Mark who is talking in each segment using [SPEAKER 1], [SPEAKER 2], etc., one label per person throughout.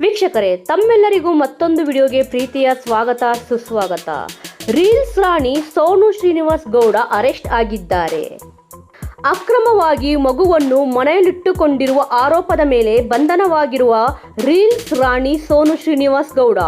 [SPEAKER 1] ವೀಕ್ಷಕರೇ, ತಮ್ಮೆಲ್ಲರಿಗೂ ಮತ್ತೊಂದು ವಿಡಿಯೋಗೆ ಪ್ರೀತಿಯ ಸ್ವಾಗತ, ಸುಸ್ವಾಗತ. ರೀಲ್ಸ್ ರಾಣಿ ಸೋನು ಶ್ರೀನಿವಾಸ್ ಗೌಡ ಅರೆಸ್ಟ್ ಆಗಿದ್ದಾರೆ. ಅಕ್ರಮವಾಗಿ ಮಗುವನ್ನು ಮನೆಯಲ್ಲಿಟ್ಟುಕೊಂಡಿರುವ ಆರೋಪದ ಮೇಲೆ ಬಂಧನವಾಗಿರುವ ರೀಲ್ಸ್ ರಾಣಿ ಸೋನು ಶ್ರೀನಿವಾಸ್ ಗೌಡ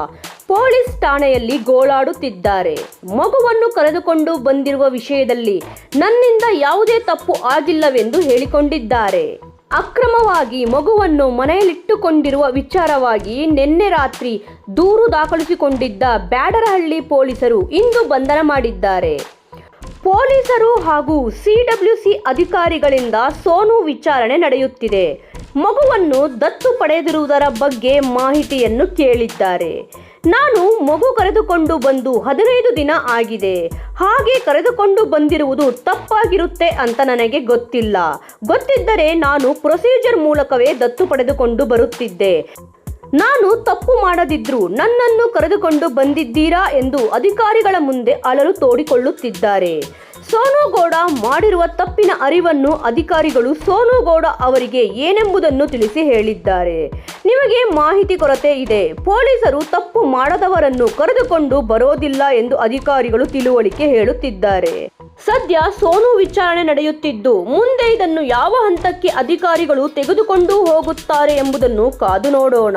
[SPEAKER 1] ಪೊಲೀಸ್ ಠಾಣೆಯಲ್ಲಿ ಗೋಳಾಡುತ್ತಿದ್ದಾರೆ. ಮಗುವನ್ನು ಕರೆದುಕೊಂಡು ಬಂದಿರುವ ವಿಷಯದಲ್ಲಿ ನನ್ನಿಂದ ಯಾವುದೇ ತಪ್ಪು ಆಗಿಲ್ಲವೆಂದು ಹೇಳಿಕೊಂಡಿದ್ದಾರೆ. ಅಕ್ರಮವಾಗಿ ಮಗುವನ್ನು ಮನೆಯಲ್ಲಿಟ್ಟುಕೊಂಡಿರುವ ವಿಚಾರವಾಗಿ ನಿನ್ನೆ ರಾತ್ರಿ ದೂರು ದಾಖಲಿಸಿಕೊಂಡಿದ್ದ ಬ್ಯಾಡರಹಳ್ಳಿ ಪೊಲೀಸರು ಇಂದು ಬಂಧನ ಮಾಡಿದ್ದಾರೆ. ಪೊಲೀಸರು ಹಾಗೂ ಸಿಡಬ್ಲ್ಯೂಸಿ ಅಧಿಕಾರಿಗಳಿಂದ ಸೋನು ವಿಚಾರಣೆ ನಡೆಯುತ್ತಿದೆ. ಮಗುವನ್ನು ದತ್ತು ಪಡೆದಿರುವುದರ ಬಗ್ಗೆ ಮಾಹಿತಿಯನ್ನು ಕೇಳಿದ್ದಾರೆ. ನಾನು ಮಗು ಕರೆದುಕೊಂಡು ಬಂದು ಹದಿನೈದು ದಿನ ಆಗಿದೆ. ಹಾಗೆ ಕರೆದುಕೊಂಡು ಬಂದಿರುವುದು ತಪ್ಪಾಗಿರುತ್ತೆ ಅಂತ ನನಗೆ ಗೊತ್ತಿಲ್ಲ. ಗೊತ್ತಿದ್ದರೆ ನಾನು ಪ್ರೊಸೀಜರ್ ಮೂಲಕವೇ ದತ್ತು ಪಡೆದುಕೊಂಡು ಬರುತ್ತಿದ್ದೆ. ನಾನು ತಪ್ಪು ಮಾಡದಿದ್ರು ನನ್ನನ್ನು ಕರೆದುಕೊಂಡು ಬಂದಿದ್ದೀರಾ ಎಂದು ಅಧಿಕಾರಿಗಳ ಮುಂದೆ ಅಳಲು ತೋಡಿಕೊಳ್ಳುತ್ತಿದ್ದಾರೆ. ಸೋನುಗೌಡ ಮಾಡಿರುವ ತಪ್ಪಿನ ಅರಿವನ್ನು ಅಧಿಕಾರಿಗಳು ಸೋನುಗೌಡ ಅವರಿಗೆ ಏನೆಂಬುದನ್ನು ತಿಳಿಸಿ ಹೇಳಿದ್ದಾರೆ. ನಿಮಗೆ ಮಾಹಿತಿ ಕೊರತೆ ಇದೆ. ಪೊಲೀಸರು ತಪ್ಪು ಮಾಡದವರನ್ನು ಕರೆದುಕೊಂಡು ಬರೋದಿಲ್ಲ ಎಂದು ಅಧಿಕಾರಿಗಳು ತಿಳುವಳಿಕೆ ಹೇಳುತ್ತಿದ್ದಾರೆ. ಸದ್ಯ ಸೋನು ವಿಚಾರಣೆ ನಡೆಯುತ್ತಿದ್ದು, ಮುಂದೆ ಇದನ್ನು ಯಾವ ಹಂತಕ್ಕೆ ಅಧಿಕಾರಿಗಳು ತೆಗೆದುಕೊಂಡು ಹೋಗುತ್ತಾರೆ ಎಂಬುದನ್ನು ಕಾದು ನೋಡೋಣ.